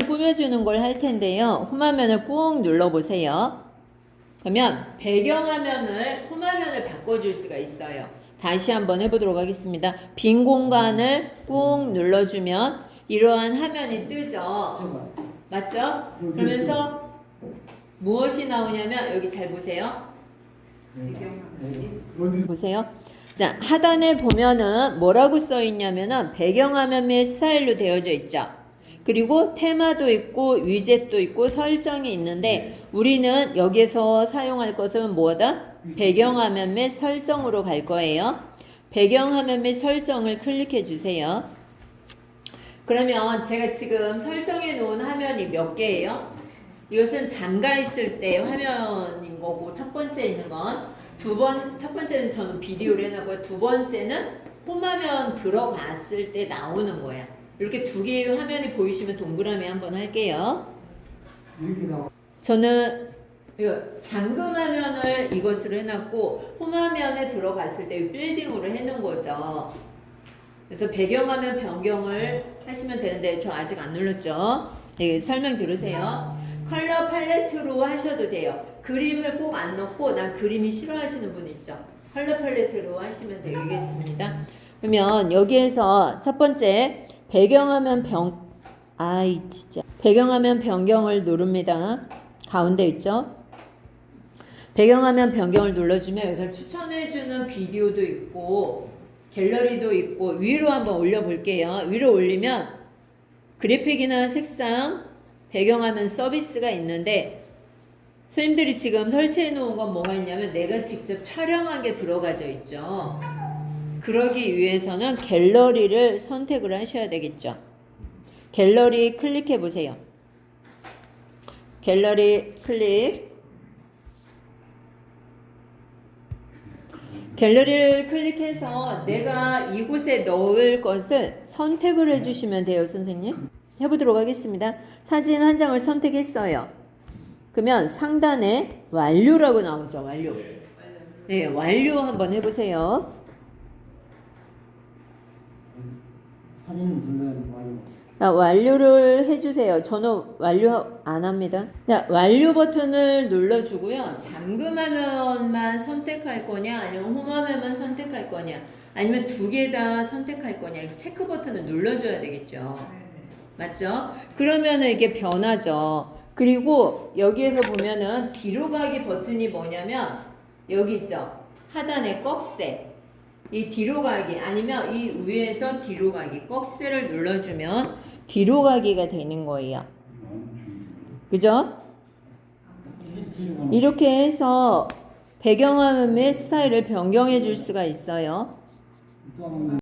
꾸며주는 걸 할 텐데요. 홈화면을 꾹 눌러보세요. 그러면 배경화면을 홈화면을 바꿔줄 수가 있어요. 다시 한번 해보도록 하겠습니다. 빈 공간을 꾹 눌러주면 이러한 화면이 뜨죠. 맞죠? 그러면서 무엇이 나오냐면 여기 잘 보세요. 보세요. 자, 하단에 보면은 뭐라고 써 있냐면은 배경화면 및 스타일로 되어져 있죠. 그리고 테마도 있고 위젯도 있고 설정이 있는데 우리는 여기서 사용할 것은 뭐다? 배경화면 및 설정으로 갈 거예요. 배경화면 및 설정을 클릭해 주세요. 그러면 제가 지금 설정해 놓은 화면이 몇 개예요? 이것은 잠가 있을 때 화면인 거고 첫 번째 있는 건 두 번 첫 번째는 저는 비디오를 해놨고요. 두 번째는 홈화면 들어갔을 때 나오는 거야. 이렇게 두 개의 화면이 보이시면 동그라미 한번 할게요. 저는 이거 잠금 화면을 이것으로 해놨고 홈 화면에 들어갔을 때 빌딩으로 해놓은 거죠. 그래서 배경화면 변경을 하시면 되는데 저 아직 안 눌렀죠. 네, 설명 들으세요. 컬러 팔레트로 하셔도 돼요. 그림을 꼭 안 넣고 난 그림이 싫어하시는 분 있죠. 컬러 팔레트로 하시면 되겠습니다. 그러면 여기에서 첫 번째 배경화면 변 아이 진짜 배경화면 변경을 누릅니다. 가운데 있죠. 배경화면 변경을 눌러주면 여기서 추천해주는 비디오도 있고 갤러리도 있고 위로 한번 올려볼게요. 위로 올리면 그래픽이나 색상 배경화면 서비스가 있는데 선생님들이 지금 설치해 놓은 건 뭐가 있냐면 내가 직접 촬영한 게 들어가져 있죠. 그러기 위해서는 갤러리를 선택을 하셔야 되겠죠. 갤러리 클릭해 보세요. 갤러리 클릭. 갤러리를 클릭해서 내가 이곳에 넣을 것을 선택을 해주시면 돼요, 선생님. 해보도록 하겠습니다. 사진 한 장을 선택했어요. 그러면 상단에 완료라고 나오죠, 완료. 네, 완료 한번 해보세요. 사진은 불러야 많이. 자, 완료를 해주세요. 저는 완료 안 합니다. 자, 완료 버튼을 눌러주고요. 잠금화면만 선택할 거냐, 아니면 홈화면만 선택할 거냐, 아니면 두 개 다 선택할 거냐, 체크 버튼을 눌러줘야 되겠죠. 맞죠? 그러면은 이게 변하죠. 그리고 여기에서 보면은 뒤로 가기 버튼이 뭐냐면 여기 있죠. 하단에 꺽쇠. 이 뒤로 가기 아니면 이 위에서 뒤로 가기 꺽쇠를 눌러주면 뒤로 가기가 되는 거예요. 그죠? 이렇게 해서 배경화면의 스타일을 변경해 줄 수가 있어요. 또